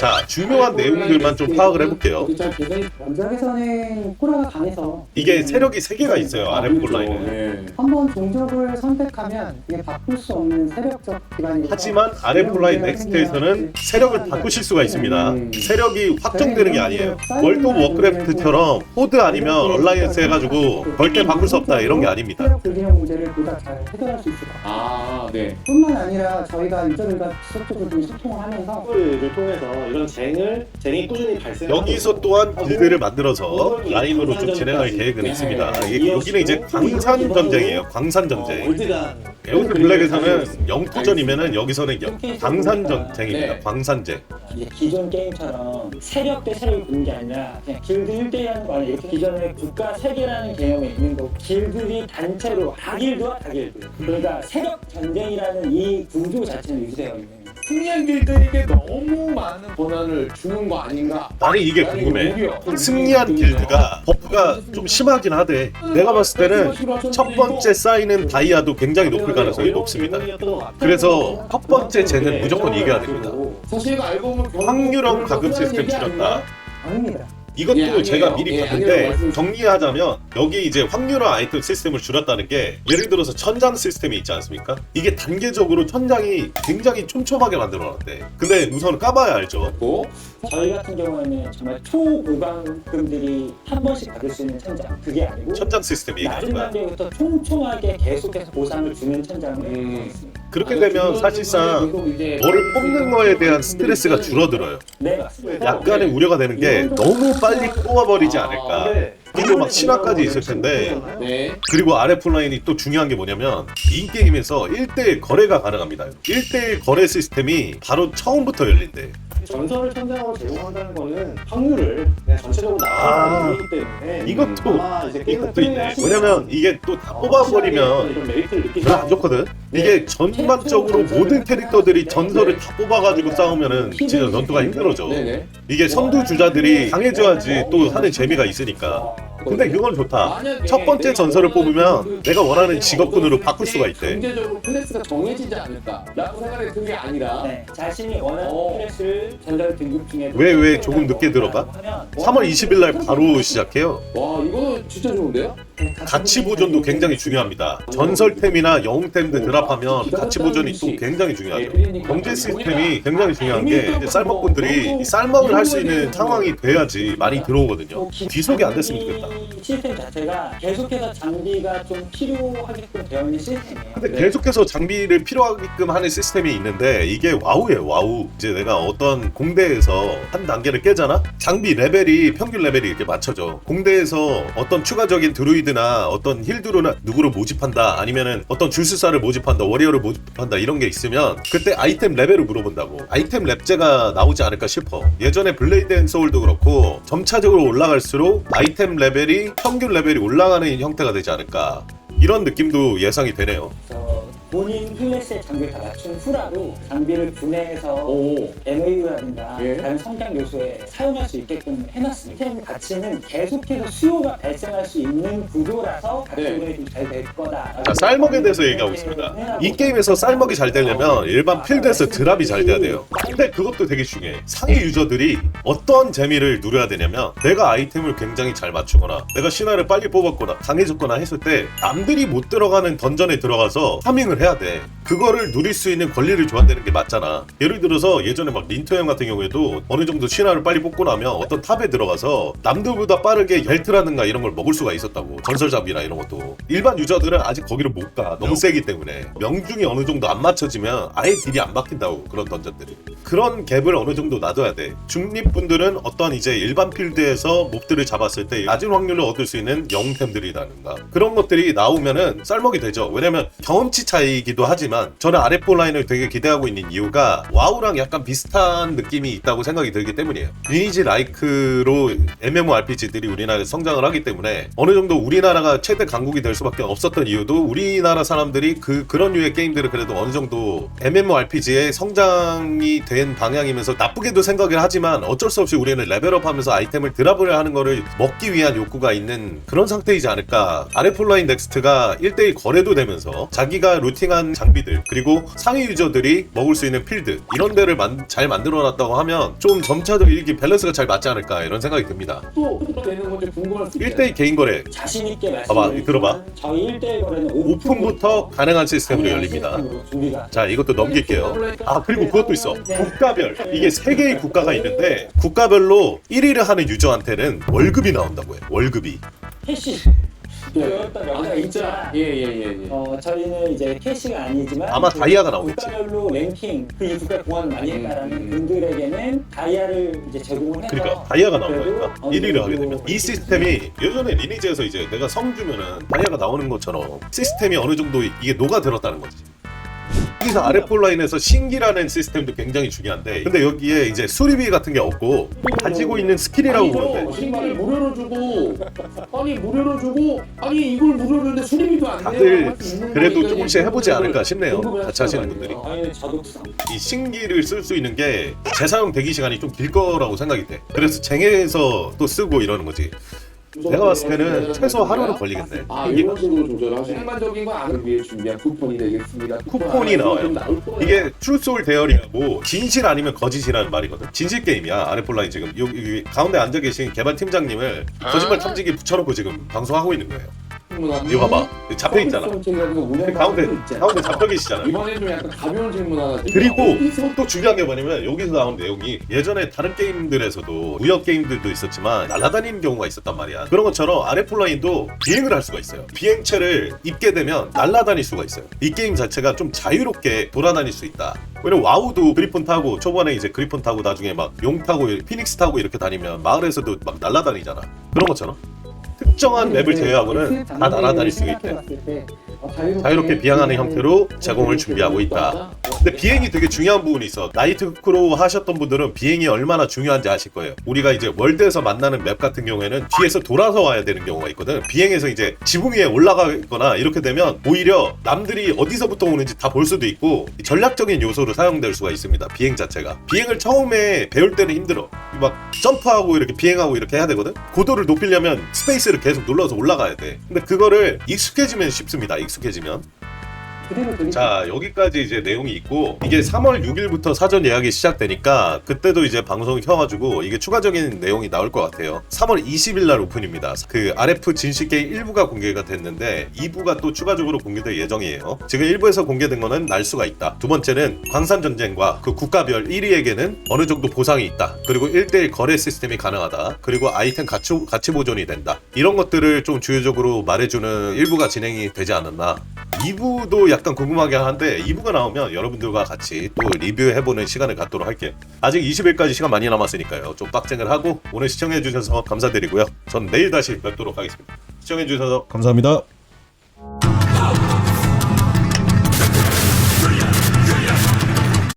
자 중요한 내용들만 좀 파악을 해볼게요. 원작에서는 코라가 강해서 이게 세력이 세 개가 있어요 아래 폴라인은. 네. 한번 종족을 선택하면 이게 바꿀 수 없는 세력적 기반이 하지만 아래 폴라인 넥스트에서는 세력을 바꾸실 수가 있습니다. 세력이 확정되는 게 아니에요. 월드 오브 워크래프트처럼 호드 아니면 얼라이언스 해가지고 절대 바꿀 수 없다 이런 게 아닙니다. 세력 불균형 문제를 보다 잘 해결할 수 있을 것 같아요. 아, 네. 뿐만 아니라 저희가 유저들과 지속적으로 좀 소통을 하면서 를 통해서 이런 쟁을 쟁이 꾸준히 발생. 여기서 또한 빌드를 만들어서 라인으로 좀 진행할 계획은 있습니다. 이게 여기는 이제 광산 전쟁이에요. 광산 전쟁. 월드가 에오드 블랙에서는 영토전이면은 여기서는 영- 광산 전쟁입니다. 네. 광산쟁. 이제 기존 게임처럼 세력 대 세력이 붙는 게 아니라 그냥 길드 1대1 하는 거 아니라 이렇게 기존에 국가 세계라는 개념이 있는 거고 길들이 단체로 다길드와 다길드 그러니까 세력 전쟁이라는 이 구조 자체는 유지되어 있는 거예요. 승리한 길드에게 너무 많은 권한을 주는 거 아닌가? 나는 이게 궁금해. 승리한 길드가 버프가 좀 심하긴 하대. 내가 봤을 때는 첫 번째 쌓이는 다이아도 굉장히 높을 가능성이 높습니다. 그래서 첫 번째 쟤는 무조건 이겨야 됩니다. 사실 이거 알고 보면 확률형 가금 시스템? 줄였다. 아닙니다. 이것도 예. 제가 미리 예, 봤는데 정리하자면 여기 이제 확률화 아이템 시스템을 줄였다는 게 예를 들어서 천장 시스템이 있지 않습니까? 이게 단계적으로 천장이 굉장히 촘촘하게 만들어놨대. 근데 우선 까봐야 알죠. 고 저희 같은 경우에는 정말 초보강금들이 한 번씩 받을 수 있는 천장 그게 아니고 천장 시스템 얘기하는 낮은. 단계부터 촘촘하게 계속해서 보상을 주는 천장을 음. 그렇게 되면 사실상 뭐를 뽑는 거에 대한 스트레스가 줄어들어요. 네. 약간의 우려가 되는 게 너무 빨리 뽑아버리지 않을까. 그리고 막 신화까지 있을 텐데 네. 그리고 아래 플라인이 또 중요한 게 뭐냐면 이 게임에서 1대1 거래가 가능합니다. 1대1 거래 시스템이 바로 처음부터 열린대. 전설을 천장으로 제공한다는 거는 확률을 그냥 전체적으로 아, 나가기 때문에 이것도 아마 이제 게임을 이것도 있네. 플레이하시는 왜냐면 이게 또다 뽑아버리면 이런 메리트를 느끼지 별로 안 좋거든. 이게 전반적으로 모든 캐릭터들이 전설을 다 뽑아가지고 싸우면은 진짜 전투가 힘들어져. 네네. 이게 선두 주자들이 강해져야지 또 하는 재미가 있으니까. 근데 그건 좋다. 첫 번째 전설을 뽑으면 내가 원하는 직업군으로 바꿀 수가 있대. 경제적으로 클래스가 정해지지 않을까라고 생각이 든게 아니라 네, 자신이 원하는 어. 클래스를 전달 등급 중에 왜, 왜 조금 늦게 들어가? 하면 3월 20일 날 바로 시작해요. 와 이거 진짜 좋은데요? 가치 보존도 굉장히 중요합니다. 전설템이나 영웅템들 드랍하면 가치 보존이 또 굉장히 중요하죠. 경제 시스템이 굉장히 중요한 게 이제 쌀먹분들이 이 쌀먹을 할 수 있는 상황이 돼야지 많이 들어오거든요. 귀속이 안 됐으면 좋겠다. 이 시스템 자체가 계속해서 장비가 좀 필요하게끔 되어 있는 시스템이에요. 근데 계속해서 장비를 필요하게끔 하는 시스템이 있는데 이게 와우예요 와우. 이제 내가 어떤 공대에서 한 단계를 깨잖아? 장비 레벨이 평균 레벨이 이렇게 맞춰져. 공대에서 어떤 추가적인 드루이드나 어떤 힐드루나 누구를 모집한다 아니면은 어떤 줄수사를 모집한다 워리어를 모집한다 이런 게 있으면 그때 아이템 레벨을 물어본다고. 아이템 랩제가 나오지 않을까 싶어. 예전에 블레이드 앤 소울도 그렇고 점차적으로 올라갈수록 아이템 레벨이 평균 레벨이 올라가는 형태가 되지 않을까 이런 느낌도 예상이 되네요. 본인 클래스의 장비를 다 맞춘 후라도 장비를 분해해서 오. MAU라든가 예. 다른 성장 요소에 사용할 수 있게끔 해놨습니다. 시스템 가치는 계속해서 수요가 발생할 수 있는 구조라서 가치 네. 분해이 좀잘될 거다. 자, 쌀먹에 대해서 얘기하고 있습니다. 이 게임에서 쌀먹이 잘 되려면 일반 필드에서 드랍이 잘 돼야 돼요. 근데 그것도 되게 중요해. 상위 유저들이 어떤 재미를 누려야 되냐면 내가 아이템을 굉장히 잘 맞추거나 내가 신화를 빨리 뽑았거나 강해졌거나 했을 때 남들이 못 들어가는 던전에 들어가서 파밍을 해야 돼. 그거를 누릴 수 있는 권리를 줘야 되는 게 맞잖아. 예를 들어서 예전에 막 린토 형 같은 경우에도 어느 정도 신화를 빨리 뽑고 나면 어떤 탑에 들어가서 남들보다 빠르게 벨트라든가 이런 걸 먹을 수가 있었다고. 전설잡이나 이런 것도. 일반 유저들은 아직 거기를 못 가. 너무 세기 때문에. 명중이 어느 정도 안 맞춰지면 아예 딜이 안 박힌다고. 그런 던전들이. 그런 갭을 어느 정도 놔둬야 돼. 중립분들은 어떤 이제 일반 필드에서 몹들을 잡았을 때 낮은 확률로 얻을 수 있는 영웅템들이라든가 그런 것들이 나오면은 쌀먹이 되죠. 왜냐면 경험치 차이 이기도 하지만 저는 아랫볼 라인을 되게 기대하고 있는 이유가 와우랑 약간 비슷한 느낌이 있다고 생각이 들기 때문이에요. 리니지 라이크로 MMORPG들이 우리나라에 성장을 하기 때문에 어느 정도 우리나라가 최대 강국이 될 수밖에 없었던 이유도 우리나라 사람들이 그 그런 류의 게임들을 그래도 어느 정도 MMORPG의 성장이 된 방향이면서 나쁘게도 생각을 하지만 어쩔 수 없이 우리는 레벨업하면서 아이템을 드랍을 하는 거를 먹기 위한 욕구가 있는 그런 상태이지 않을까. 아레폴라인 넥스트가 1대1 거래도 되면서 자기가 루틴 루팅한 장비들 그리고 상위 유저들이 먹을 수 있는 필드 이런 데를 만- 잘 만들어놨다고 하면 좀 점차도 이게 밸런스가 잘 맞지 않을까 이런 생각이 듭니다. 또 되는 건지 궁금할 수 있어요. 1대1 개인 거래 자신 있게 봐봐, 말씀드리면 들어봐. 저희 1대1 거래는 오픈부터 가능한 시스템으로 열립니다. 준비가 자 이것도 넘길게요. 아 그리고 그것도 있어. 국가별 이게 세 개의 국가가 있는데 국가별로 1위를 하는 유저한테는 월급이 나온다고 해요. 월급이. 캐시 아, 영상이 진짜. 있지만 예, 예, 예, 예. 어, 저희는 이제 캐시가 아니지만 아마 그 다이아가 나오겠지. 국가별로 랭킹 그 국가 공헌을 많이 했다라는 음. 분들에게는 다이아를 이제 제공을 해서 그러니까 다이아가 나온 그래도 거니까 어느 1위를 하게 정도 되면 이 시스템이 예전에 리니지에서 이제 내가 성 주면은 다이아가 나오는 것처럼 시스템이 어느 정도 이게 녹아들었다는 거지. 여기서 아래 폴라인에서 신기라는 시스템도 굉장히 중요한데 근데 여기에 이제 수리비 같은 게 없고 가지고 있는 스킬이라고. 아니죠. 신발을 무료로 주고 아니 무료로 주고 아니 이걸 무료로 주는데 수리비도 안 다들 그래도 조금씩 해보지 않을까 싶네요. 같이 하시는 분들이. 저도 투상 이 신기를 쓸 수 있는 게 재사용 대기 시간이 좀 길 거라고 생각이 돼. 그래서 쟁에서 또 쓰고 이러는 거지. 내가 봤을 때는 최소 하루는 걸리겠네. 아. 이런 식으로 조절하시는 일반적인 거 아는 위해 준비한 쿠폰이 되겠습니다. 쿠폰이 나와요. 좀 나올 거예요. 이게 트루솔 대열이라고 진실 아니면 거짓이라는 말이거든. 진실 게임이야. 아레폴라인 지금 여기, 여기 가운데 앉아 계신 개발 팀장님을 거짓말 탐지기 붙여놓고 지금 방송하고 있는 거예요. 이거 봐봐. 잡혀 있잖아. 가운데 가운데 잡혀 계시잖아. 이번에 좀 약간 가벼운 질문 하나. 그리고 또 중요한 게 뭐냐면 여기서 나온 내용이 예전에 다른 게임들에서도 무역 게임들도 있었지만 날아다니는 경우가 있었단 말이야. 그런 것처럼 아레폴라인도 비행을 할 수가 있어요. 비행체를 입게 되면 날아다닐 수가 있어요. 이 게임 자체가 좀 자유롭게 돌아다닐 수 있다. 왜냐면 와우도 그리폰 타고 초반에 이제 그리폰 타고 나중에 막 용 타고 피닉스 타고 이렇게 다니면 마을에서도 막 날아다니잖아. 그런 것처럼 특정한 맵을 제외하고는 다 날아다닐 수 있대. 자유롭게 비행하는 형태로 제공을 준비하고 있다. 근데 비행이 되게 중요한 부분이 있어. 나이트 크로우 하셨던 분들은 비행이 얼마나 중요한지 아실 거예요. 우리가 이제 월드에서 만나는 맵 같은 경우에는 뒤에서 돌아서 와야 되는 경우가 있거든. 비행에서 이제 지붕 위에 올라가거나 이렇게 되면 오히려 남들이 어디서부터 오는지 다 볼 수도 있고 전략적인 요소로 사용될 수가 있습니다. 비행 자체가. 비행을 처음에 배울 때는 힘들어. 막 점프하고 이렇게 비행하고 이렇게 해야 되거든. 고도를 높이려면 스페이스를 계속 눌러서 올라가야 돼. 근데 그거를 익숙해지면 쉽습니다. 익숙해지면. 자 여기까지 이제 내용이 있고 이게 3월 6일부터 사전 예약이 시작되니까 그때도 이제 방송을 켜가지고 이게 추가적인 내용이 나올 것 같아요. 3월 20일 날 오픈입니다. 그 RF 진실 게임 1부가 공개가 됐는데 2부가 또 추가적으로 공개될 예정이에요. 지금 1부에서 공개된 거는 날 수가 있다. 두 번째는 광산 전쟁과 그 국가별 1위에게는 어느 정도 보상이 있다. 그리고 1대1 거래 시스템이 가능하다. 그리고 아이템 가치, 가치 보존이 된다. 이런 것들을 좀 주요적으로 말해주는 1부가 진행이 되지 않았나. 2부도 약간 궁금하게 하는데 2부가 나오면 여러분들과 같이 또 리뷰해보는 시간을 갖도록 할게요. 아직 20일까지 시간 많이 남았으니까요. 좀 빡쟁을 하고 오늘 시청해주셔서 감사드리고요. 전 내일 다시 뵙도록 하겠습니다. 시청해주셔서 감사합니다.